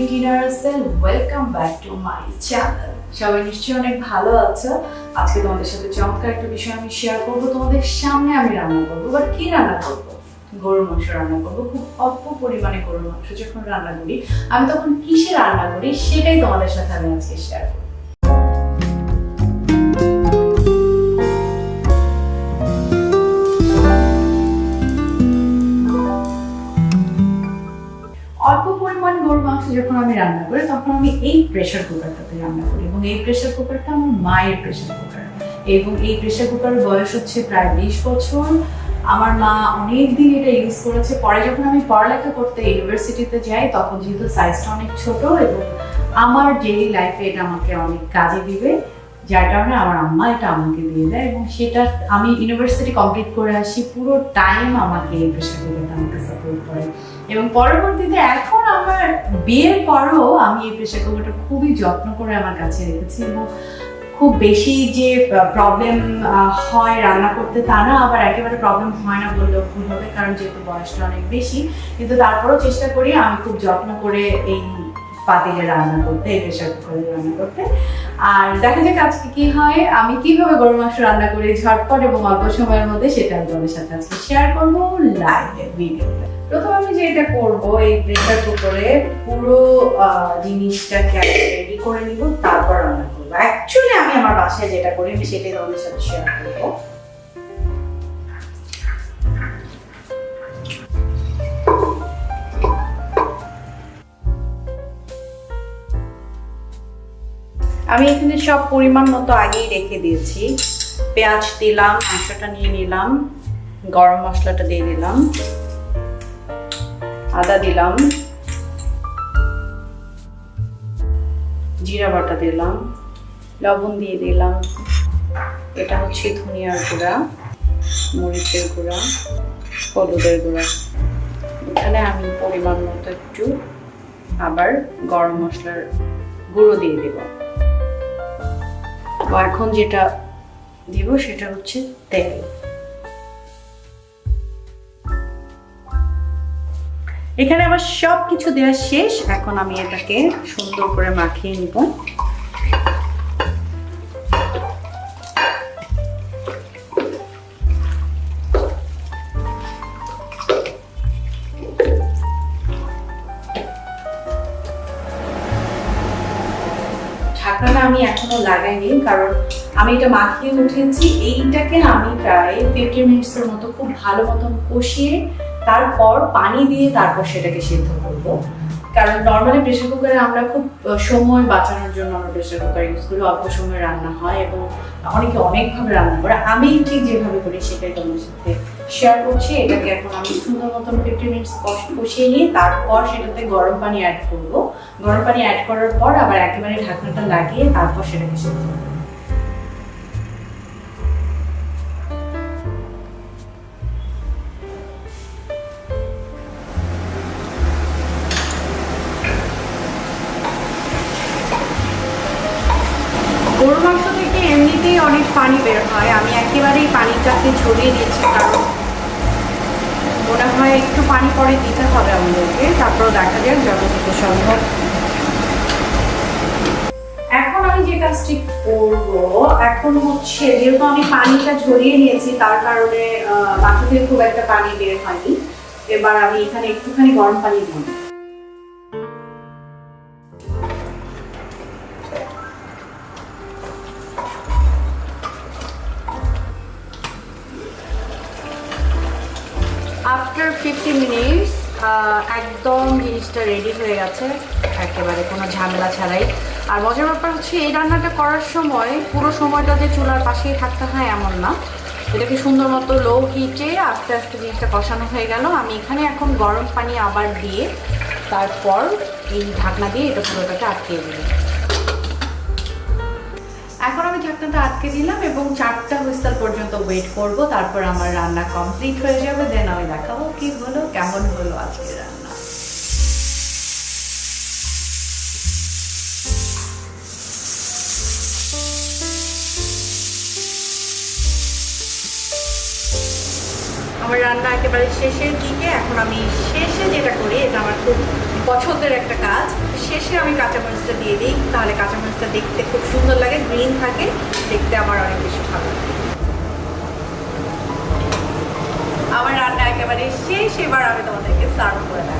Beginner cell welcome back to my channel সবাই নিশ্চয়ই অনেক ভালো আছো। আজকে তোমাদের সাথে চমৎকার একটা বিষয় আমি শেয়ার করব। তোমাদের সামনে আমি রান্না করব বাট কি রান্না করব? গরুর মাংস রান্না করব, খুব অল্প পরিমাণে গরুর মাংস যখন রান্না করি, আমি তখন কিসে রান্না করি সেটাই তোমাদের সাথে আমি আজকে শেয়ার করব। তখন আমি এই প্রেশার কুকারটাতে রান্না করি এবং এই প্রেশার কুকারটা আমার মায়ের প্রেশার কুকার এবং এই প্রেশার কুকারের বয়স হচ্ছে প্রায় বিশ বছর। আমার মা অনেক দিন এটা ইউজ করেছে। পরে যখন আমি পড়ালেখা করতে ইউনিভার্সিটিতে যাই, তখন যেহেতু সাইজটা অনেক ছোট এবং আমার ডেইলি লাইফে এটা আমাকে অনেক কাজে দিবে। যার কারণে আমার আম্মা এটা আমাকে দিয়ে দেয় এবং সেটা আমি ইউনিভার্সিটি কমপ্লিট করে আসি, পুরো টাইম আমাকে এই কুকারটা আমাকে সাপোর্ট করে। এবং পরবর্তীতে এখন আমার বিয়ের পরও আমি এই কুকারটা খুবই যত্ন করে আমার কাছে রেখেছি এবং খুব বেশি যে প্রবলেম হয় রান্না করতে তা না, আবার একেবারে প্রবলেম হয় না বললেও ভুল হবে, কারণ যেহেতু বয়সটা অনেক বেশি। কিন্তু তারপরেও চেষ্টা করি আমি খুব যত্ন করে এই পাতিলে রান্না করতে প্রেশার কুকারে রান্না করতে। আর দেখা যাক আজকে কি হয়। আমি কীভাবে গরু মাংস রান্না করি ঝটপট এবং অল্প সময়ের মধ্যে সেটা আমি তোমাদের সাথে আজকে শেয়ার করব লাইভে ভিডিওতে প্রথম আমি যেটা করব, এই প্রেশার কুকারে পুরো জিনিসটাকে রেডি করে নিব, তারপর রান্না করব। অ্যাকচুয়ালি আমি আমার বাসায় যেটা করি, আমি সেটাই তোমাদের সাথে শেয়ার করব। আমি এখানে সব পরিমাণ মতো আগেই রেখে দিয়েছি। পেঁয়াজ দিলাম, মাংসটা নিয়ে নিলাম, গরম মশলাটা দিয়ে দিলাম, আদা দিলাম, জিরা বাটা দিলাম, লবণ দিয়ে দিলাম। এটা হচ্ছে ধনিয়ার গুঁড়া, মরিচের গুঁড়া, হলুদের গুঁড়া। এখানে আমি পরিমাণ মতো একটু আবার গরম মশলার গুঁড়ো দিয়ে দেবো। এখন যেটা দিব সেটা হচ্ছে তেল। এখানে আমার সব কিছু দেওয়া শেষ। এখন আমি এটাকে সুন্দর করে মাখিয়ে নিব। ঢাকনাটা আমি এখনও লাগাইনি, কারণ আমি এটা মাখিয়ে উঠেছি। এইটাকে আমি প্রায় ফিফটি মিনিটসের মতো খুব ভালো মতন কষিয়ে তারপর পানি দিয়ে তারপর সেটাকে সিদ্ধ করব। কারণ নর্মালি প্রেশার কুকারে আমরা খুব সময় বাঁচানোর জন্য আমরা প্রেশার কুকার ইউজ করি, অল্প সময় রান্না হয় এবং অনেকে অনেকভাবে রান্না করে। আমি ঠিক যেভাবে করি সেটাই তোমার সাথে শেয়ার করছি, এটাকে এখন আমি সুন্দর মতন ফিফটি মিনিটস কষিয়ে নিয়ে তারপর সেটাতে গরম পানি অ্যাড করব। গরম পানি অ্যাড করার পর আবার একেবারে ঢাকনাটা লাগিয়ে তারপর সেটাকে সিদ্ধ গরু মাংস থেকে এমনিতেই অনেক পানি বের হয়। আমি একেবারেই পানিটাকে ছড়িয়ে দিয়েছি, কারণ পানি পরে দিতে হবে আমাদেরকে তারপর দেখা যাক যতটুকু সম্ভব। এখন আমি যে কাজটি করব, এখন হচ্ছে, যেহেতু আমি পানিটা ঝরিয়ে নিয়েছি, তার কারণে থেকে খুব একটা পানি বের হয়নি। এবার আমি এখানে একটুখানি গরম পানি দিব ফিফটি মিনিটস একদম জিনিসটা রেডি হয়ে গেছে। একেবারে কোনো ঝামেলা ছাড়াই। আর মজার ব্যাপার হচ্ছে, এই রান্নাটা করার সময় পুরো সময়টা যে চুলার পাশেই থাকতে হয় এমন না। এটাকে সুন্দর মতো লো হিটে আস্তে আস্তে জিনিসটা কষানো হয়ে গেল। আমি এখানে এখন গরম পানি আবার দিয়ে তারপর এই ঢাকনা দিয়ে এটা পুরোটাকে আটকিয়ে দিলাম। এখন আমি ঢাকনাটা আটকে দিলাম এবং চারটা হুইসেল পর্যন্ত ওয়েট করব, তারপর আমার রান্না কমপ্লিট হয়ে যাবে দেন আমি দেখাবো কি হলো, কেমন হলো আজকে রান্না। আমার রান্না একেবারে শেষের দিকে। এখন আমি শেষে যেটা করি, এটা আমার খুব পছন্দের একটা কাজ। শেষে আমি কাঁচামরিচটা দিয়ে দিই, তাহলে কাঁচামরিচটা দেখতে খুব সুন্দর লাগে, গ্রিন থাকে, দেখতে আমার অনেক বেশি ভালো লাগে। আমার রান্না একেবারে শেষ, এবার আমি তোমাদেরকে সার্ভ করে দেখাবো